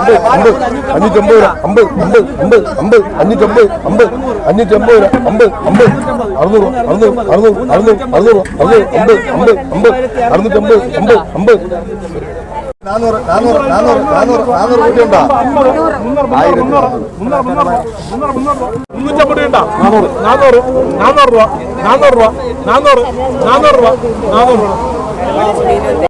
അമ്പത് അഞ്ഞൂറ്റമ്പത് രൂപ അമ്പത് അമ്പത് അമ്പത് അമ്പത് അഞ്ഞൂറ്റമ്പത് അമ്പത് അഞ്ഞൂറ്റമ്പത് രൂപ അമ്പത് അമ്പത് അറുന്നൂറ് അറുന്നൂറ് അറുന്നൂറ് അറുന്നൂറ് അറുന്നൂറ് അറുന്നൂറ് അമ്പത് അമ്പത് അമ്പത് അറുന്നൂറ്റമ്പത് അമ്പത് അമ്പത്. നാനൂറ് നാനൂറ് നാനൂറ് നാനൂറ് നാനൂറ് കൂട്ടിയുണ്ടോ ആയിരത്തി മുന്നൂറ്റമ്പത് ഉണ്ടോ നാനൂറ് നാനൂറ് നാനൂറ് രൂപ നാനൂറ് രൂപ നാനൂറ് നാനൂറ് രൂപ നാനൂറ് രൂപ.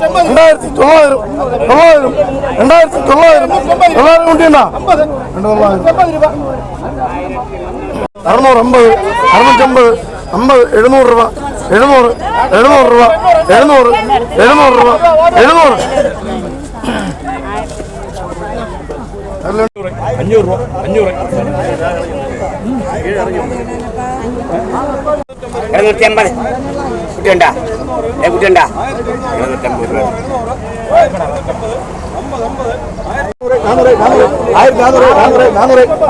രണ്ടായിരത്തി തൊള്ളായിരം തൊള്ളായിരം. രണ്ടായിരത്തി തൊള്ളായിരം തൊള്ളായിരം കൂട്ടിയുണ്ടോ അറുന്നൂറ് അമ്പത് അറുന്നൂറ്റമ്പത് അമ്പത് എഴുന്നൂറ് രൂപ എഴുന്നൂറ് എഴുന്നൂറ് രൂപ എഴുന്നൂറ് എഴുന്നൂറ് രൂപ എഴുന്നൂറ്. അഞ്ഞൂറ് രൂപ അഞ്ഞൂറ്. എഴുന്നൂറ്റി അമ്പത് കുട്ടിയുണ്ടാ? ഏ കുട്ടിയുണ്ടാ എഴുന്നൂറ്റി അമ്പത് രൂപ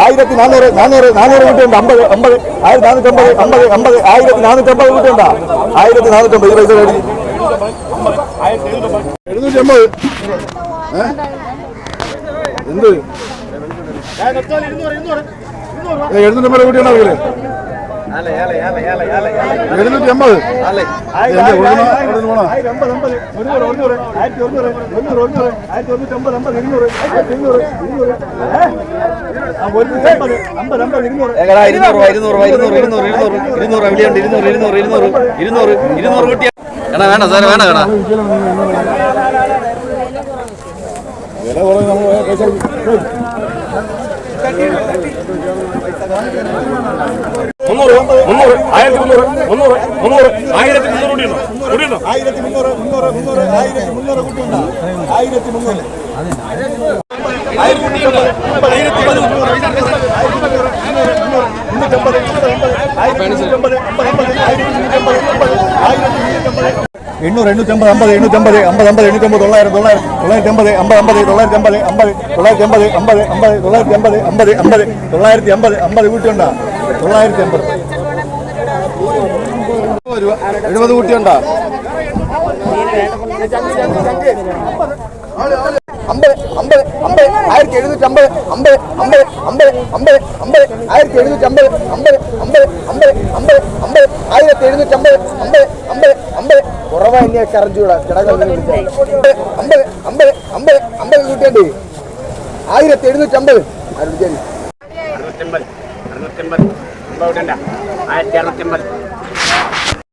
ആയിരത്തി നാനൂറ് നാനൂറ് നാനൂറ് ആയിരത്തി അമ്പത് അമ്പത് ആയിരത്തി നാനൂറ്റമ്പത് അമ്പത് അമ്പത് ആയിരത്തി നാനൂറ്റമ്പത് ആയിരത്തി നാനൂറ്റമ്പത് പൈസ എഴുന്നൂറ്റമ്പത് എന്ത് എഴുന്നൂറ്റമ്പത് എഴുന്നൂറ്റി അമ്പത് എടാ ഇരുന്നൂറ്. ഇരുന്നൂറ്. ഇരുന്നൂറ്. ഇരുന്നൂറ് ഇരുന്നൂറ് ഇരുന്നൂറ് എവിടെയുണ്ട് ഇരുന്നൂറ്. ഇരുന്നൂറ് ഇരുന്നൂറ് ഇരുന്നൂറ് ഇരുന്നൂറ്. കുട്ടിയാ എടാ വേണ്ട സാറേ വേണ്ട കേടാ വില കുറവ് നമ്മൾ പൈസ മുന്നൂറ് ആയിരത്തി മുന്നൂറ് മുന്നൂറ് മുന്നൂറ് ആയിരത്തി മുന്നൂറ് കൂടിയുണ്ടോ ആയിരത്തി മുന്നൂറ് മുന്നൂറ് മുന്നൂറ് ആയിരത്തി മുന്നൂറ് കൂട്ടിയുണ്ടോ ആയിരത്തി മുന്നൂറ് എണ്ണൂറ് എണ്ണൂറ്റമ്പത് അമ്പത് എണ്ണൂറ്റമ്പത് അമ്പത് അമ്പത് എണ്ണൂറ്റമ്പത് തൊള്ളായിരം തൊള്ളായിരം തൊള്ളായിരത്തി അമ്പത് അമ്പത് അമ്പത് തൊള്ളായിരത്തി അമ്പത് അമ്പത് തൊള്ളായിരത്തി അമ്പത് അമ്പത് അമ്പത് തൊള്ളായിരത്തി അമ്പത് അമ്പത് അമ്പത് തൊള്ളായിരത്തി അമ്പത് അമ്പത് കൂട്ടിയുണ്ടോ തൊള്ളായിരത്തി അമ്പത് എഴുപത് കുട്ടിയുണ്ടോ അമ്പത് ആയിരത്തി എഴുന്നൂറ്റി അമ്പത് അമ്പത് അമ്പത് അമ്പത് അമ്പത് അമ്പത് ആയിരത്തി എഴുന്നൂറ്റി അമ്പത് അമ്പത് അമ്പത് അമ്പത് അമ്പത് ആയിരത്തി എഴുന്നൂറ്റി അമ്പത് അമ്പത് അമ്പത് അമ്പത് കുറവാ എന്നെ കറഞ്ചൂടാ അമ്പത് അമ്പത് അമ്പത് അമ്പത് ആയിരത്തി അമ്പത് ആയിരത്തി അറുന്നൂറ്റമ്പത്